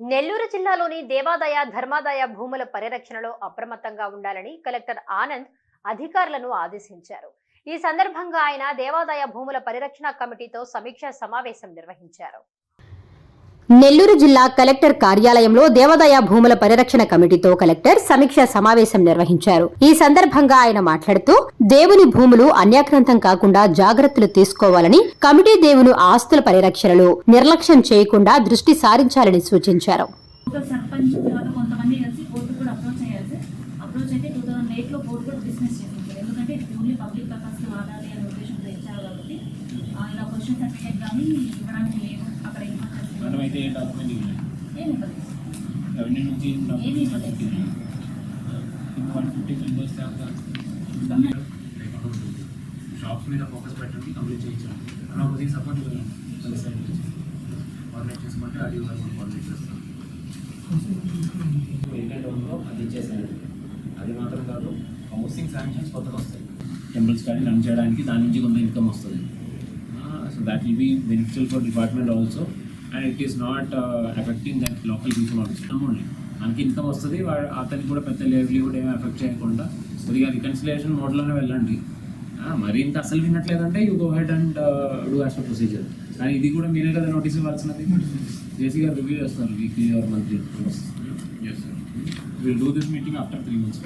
నెల్లూరు జిల్లాలోని దేవాదాయ ధర్మాదాయ భూముల పరిరక్షణలో అప్రమత్తంగా ఉండాలని కలెక్టర్ ఆనంద్ అధికారులను ఆదేశించారు. ఈ సందర్భంగా ఆయన దేవాదాయ భూముల పరిరక్షణ కమిటీతో సమీక్షా సమావేశం నిర్వహించారు. నెల్లూరు జిల్లా కలెక్టర్ కార్యాలయంలో దేవాదాయ భూముల పరిరక్షణ కమిటీతో కలెక్టర్ సమీక్షా సమావేశం నిర్వహించారు. ఈ సందర్భంగా ఆయన మాట్లాడుతూ దేవుని భూములు అన్యాక్రాంతం కాకుండా జాగ్రత్తలు తీసుకోవాలని కమిటీ దేవుని ఆస్తుల పరిరక్షణలో నిర్లక్ష్యం చేయకుండా దృష్టి సారించాలని సూచించారు. ఇలా క్వశ్చన్ సర్టిఫికేట్ కానీ ఇవ్వడానికి లేదు. అక్కడ ఇన్ఫార్మ్ చేస్తుంది మనం అయితే ఏ డాక్యుమెంట్ ఇవ్వలేదు. రెవెన్యూ నుంచి ఏమీ ఇవ్వలేదు. వన్ ఫిఫ్టీ మెంబర్స్ షాప్స్ మీద ఫోకస్ పెట్టండి కంప్లీట్ చేయించాం. మనం కొద్దిగా సపోర్ట్ ఇవ్వాలి. మన సైడ్ నుంచి. కోఆర్డినేట్ చేసుకుంటే అది మనం కోఆర్డినేట్ చేస్తాం ఉందో అది ఇచ్చేసాను అది మాత్రం కాదు హౌసింగ్ శాంక్షన్స్ కొత్తగా వస్తాయి. టెంపుల్స్ కానీ రన్ చేయడానికి దాని నుంచి కొంత ఇన్కమ్ వస్తుంది. So that will be beneficial for department also and it is not affecting that local people also only మనకి ఇన్కమ్ వస్తుంది అతనికి కూడా పెద్ద లైవ్లీహుడ్ ఏమీ ఎఫెక్ట్ చేయకుండా కొద్దిగా రికన్సిలేషన్ మోడ్లోనే వెళ్ళండి. మరి ఇంత అసలు వినట్లేదంటే you go head and do as per procedure కానీ ఇది కూడా మీరే కదా నోటీస్ ఇవ్వాల్సినది. జేసీ గారు రివ్యూ చేస్తారు weekly or monthly will do this meeting after three months